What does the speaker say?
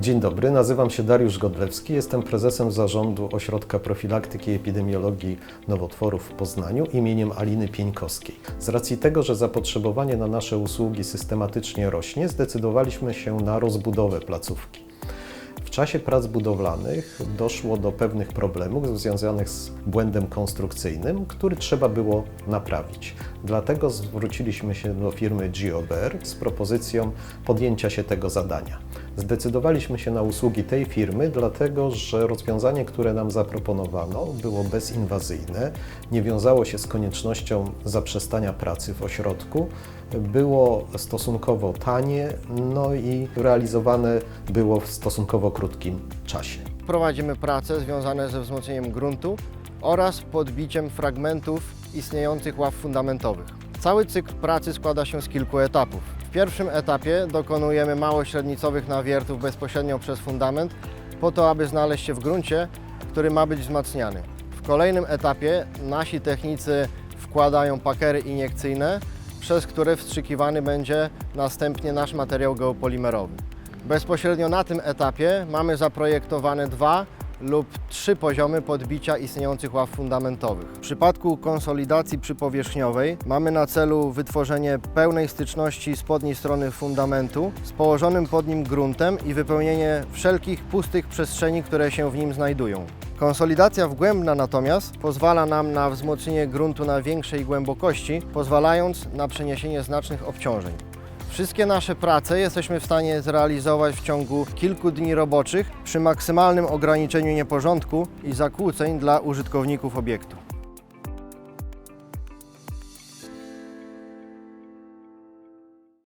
Dzień dobry, nazywam się Dariusz Godlewski, jestem prezesem zarządu Ośrodka Profilaktyki i Epidemiologii Nowotworów w Poznaniu imieniem Aliny Pieńkowskiej. Z racji tego, że zapotrzebowanie na nasze usługi systematycznie rośnie, zdecydowaliśmy się na rozbudowę placówki. W czasie prac budowlanych doszło do pewnych problemów związanych z błędem konstrukcyjnym, który trzeba było naprawić. Dlatego zwróciliśmy się do firmy GeoBear z propozycją podjęcia się tego zadania. Zdecydowaliśmy się na usługi tej firmy, dlatego że rozwiązanie, które nam zaproponowano, było bezinwazyjne, nie wiązało się z koniecznością zaprzestania pracy w ośrodku, było stosunkowo tanie, no i realizowane było w stosunkowo krótkim czasie. Prowadzimy prace związane ze wzmocnieniem gruntu oraz podbiciem fragmentów istniejących ław fundamentowych. Cały cykl pracy składa się z kilku etapów. W pierwszym etapie dokonujemy małośrednicowych nawiertów bezpośrednio przez fundament po to, aby znaleźć się w gruncie, który ma być wzmacniany. W kolejnym etapie nasi technicy wkładają pakery iniekcyjne, przez które wstrzykiwany będzie następnie nasz materiał geopolimerowy. Bezpośrednio na tym etapie mamy zaprojektowane dwa lub trzy poziomy podbicia istniejących ław fundamentowych. W przypadku konsolidacji przypowierzchniowej mamy na celu wytworzenie pełnej styczności spodniej strony fundamentu z położonym pod nim gruntem i wypełnienie wszelkich pustych przestrzeni, które się w nim znajdują. Konsolidacja wgłębna natomiast pozwala nam na wzmocnienie gruntu na większej głębokości, pozwalając na przeniesienie znacznych obciążeń. Wszystkie nasze prace jesteśmy w stanie zrealizować w ciągu kilku dni roboczych przy maksymalnym ograniczeniu nieporządku i zakłóceń dla użytkowników obiektu.